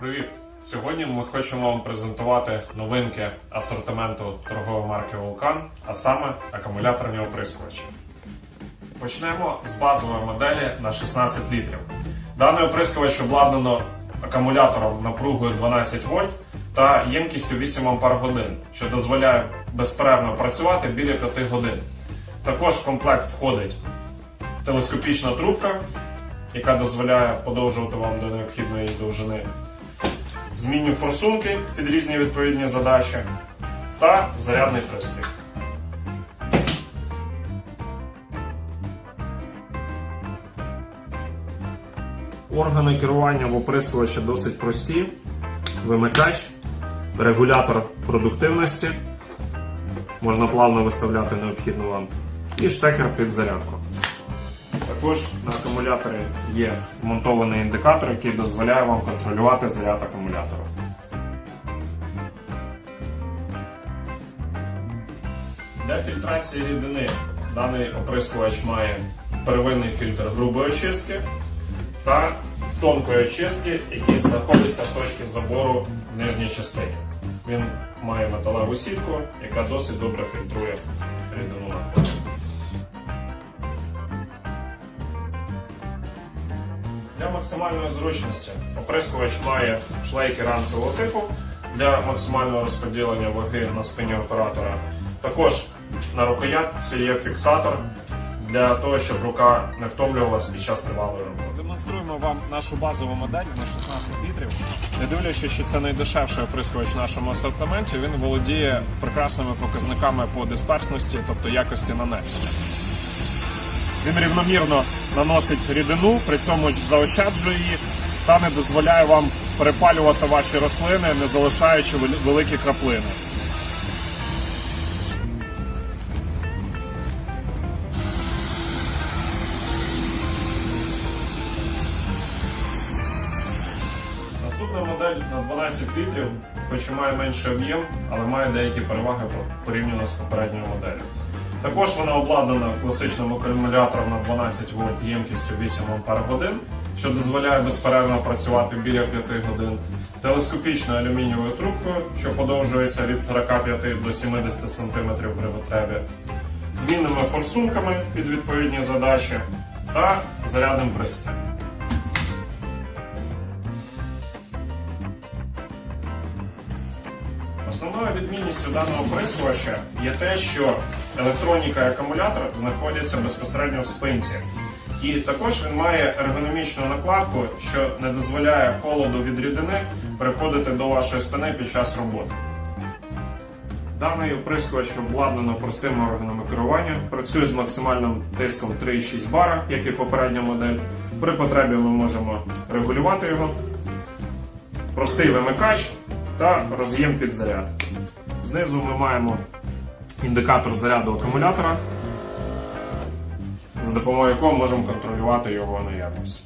Привіт! Сьогодні ми хочемо вам презентувати новинки асортименту торгової марки Vulcan, а саме акумуляторні оприскувачі. Почнемо з базової моделі на 16 літрів. Даний оприскувач обладнано акумулятором напругою 12 вольт та ємкістю 8 Ампер годин, що дозволяє безперервно працювати біля 5 годин. Також в комплект входить телескопічна трубка, яка дозволяє подовжувати вам до необхідної довжини, змінні форсунки під різні відповідні задачі та зарядний пристрій. Органи керування в оприскувачі досить прості. Вимикач, регулятор продуктивності. Можна плавно виставляти необхідну вам. І штекер під зарядку. Також на акумуляторі є вмонтований індикатор, який дозволяє вам контролювати заряд акумулятора. Для фільтрації рідини даний оприскувач має первинний фільтр грубої очистки та тонкої очистки, який знаходиться в точці забору в нижній частині. Він має металеву сітку, яка досить добре фільтрує рідину навколо. Максимальної зручності оприскувач має шлейки ранцевого типу для максимального розподілення ваги на спині оператора. Також на рукоятці є фіксатор для того, щоб рука не втомлювалась під час тривалої роботи. Демонструємо вам нашу базову модель на 16 літрів. Не дивлячись, що це найдешевший оприскувач в нашому асортименті, він володіє прекрасними показниками по дисперсності, тобто якості нанесення. Він рівномірно наносить рідину, при цьому ж заощаджує її та не дозволяє вам перепалювати ваші рослини, не залишаючи великі краплини. Наступна модель на 12 літрів, хоч і має менший об'єм, але має деякі переваги порівняно з попередньою моделлю. Також вона обладнана класичним акумулятором на 12 вольт ємкістю 8 Ампер що дозволяє безперервно працювати біля 5 годин, телескопічною алюмінієвою трубкою, що подовжується від 45 до 70 см при потребі, змінними форсунками під відповідні задачі та зарядним пристроєм. Основною відмінністю даного оприскувача є те, що електроніка і акумулятор знаходяться безпосередньо в спинці. І також він має ергономічну накладку, що не дозволяє холоду від рідини приходити до вашої спини під час роботи. Даний оприскувач обладнано простими органами керування, працює з максимальним тиском 3,6 бара, як і попередня модель. При потребі ми можемо регулювати його простий вимикач та роз'єм під заряд. Знизу ми маємо індикатор заряду акумулятора, за допомогою якого можемо контролювати його наявність.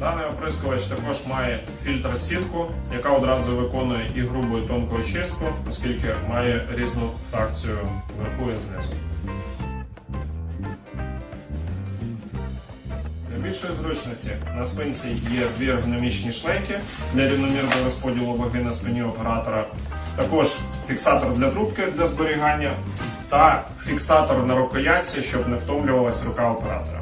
Даний оприскувач також має фільтр сітку, яка одразу виконує і грубу і тонку очистку, оскільки має різну фракцію вверху і знизу. Більшої зручності на спинці є дві ергономічні шлейки для рівномірного розподілу ваги на спині оператора. Також фіксатор для трубки для зберігання та фіксатор на рукоятці, щоб не втомлювалась рука оператора.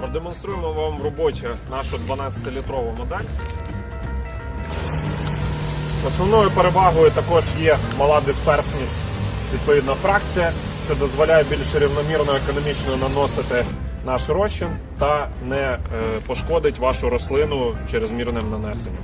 Продемонструємо вам в роботі нашу 12-літрову модель. Основною перевагою також є мала дисперсність, відповідна фракція, що дозволяє більш рівномірно економічно наносити наш розчин та не е, пошкодить вашу рослину через мірним нанесенням.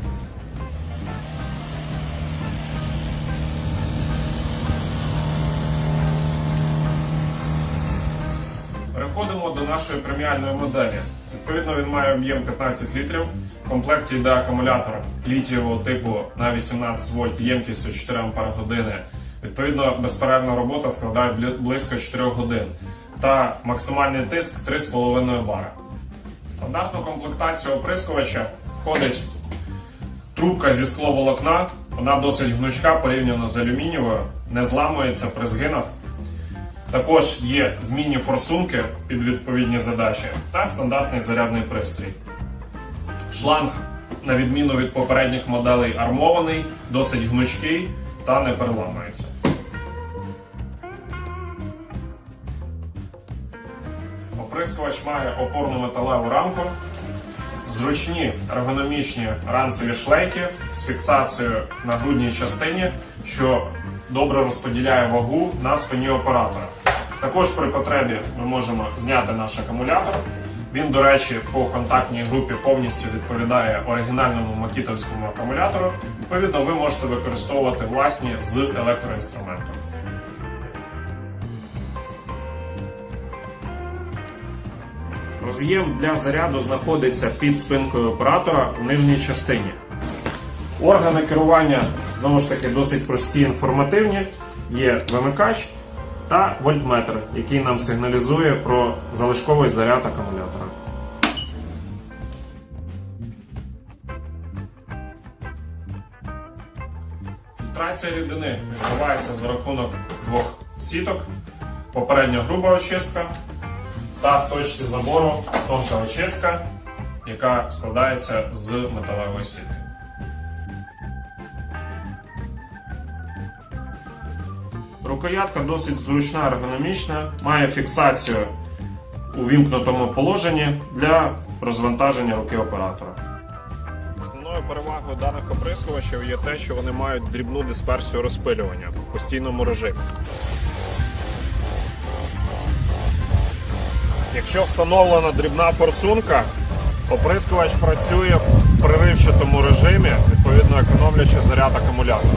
Переходимо до нашої преміальної моделі. Відповідно, він має об'єм 15 літрів. В комплекті йде акумулятор літієвого типу на 18 вольт ємкістю 4 Ампер години. Відповідно, безперервна робота складає близько 4 годин. Та максимальний тиск 3,5 бара. В стандартну комплектацію оприскувача входить трубка зі скловолокна. Вона досить гнучка порівняно з алюмінієвою, не зламується при згинах. Також є змінні форсунки під відповідні задачі та стандартний зарядний пристрій. Шланг, на відміну від попередніх моделей, армований, досить гнучкий та не переламується. Оприскувач має опорну металеву рамку, зручні ергономічні ранцеві шлейки з фіксацією на грудній частині, що добре розподіляє вагу на спині оператора. Також при потребі ми можемо зняти наш акумулятор. Він, до речі, по контактній групі повністю відповідає оригінальному макітовському акумулятору. Відповідно, ви можете використовувати власні з електроінструментом. Роз'єм для заряду знаходиться під спинкою оператора в нижній частині. Органи керування знову ж таки досить прості інформативні. Є вимикач та вольтметр, який нам сигналізує про залишковий заряд акумулятора. Фільтрація рідини відбувається за рахунок двох сіток. Попередня груба очистка та в точці забору тонка очистка, яка складається з металевої сітки. Рукоятка досить зручна, ергономічна, має фіксацію у вімкнутому положенні для розвантаження руки оператора. Основною перевагою даних оприскувачів є те, що вони мають дрібну дисперсію розпилювання в постійному режимі. Якщо встановлена дрібна форсунка, оприскувач працює в приривчатому режимі, відповідно економлячи заряд акумулятора.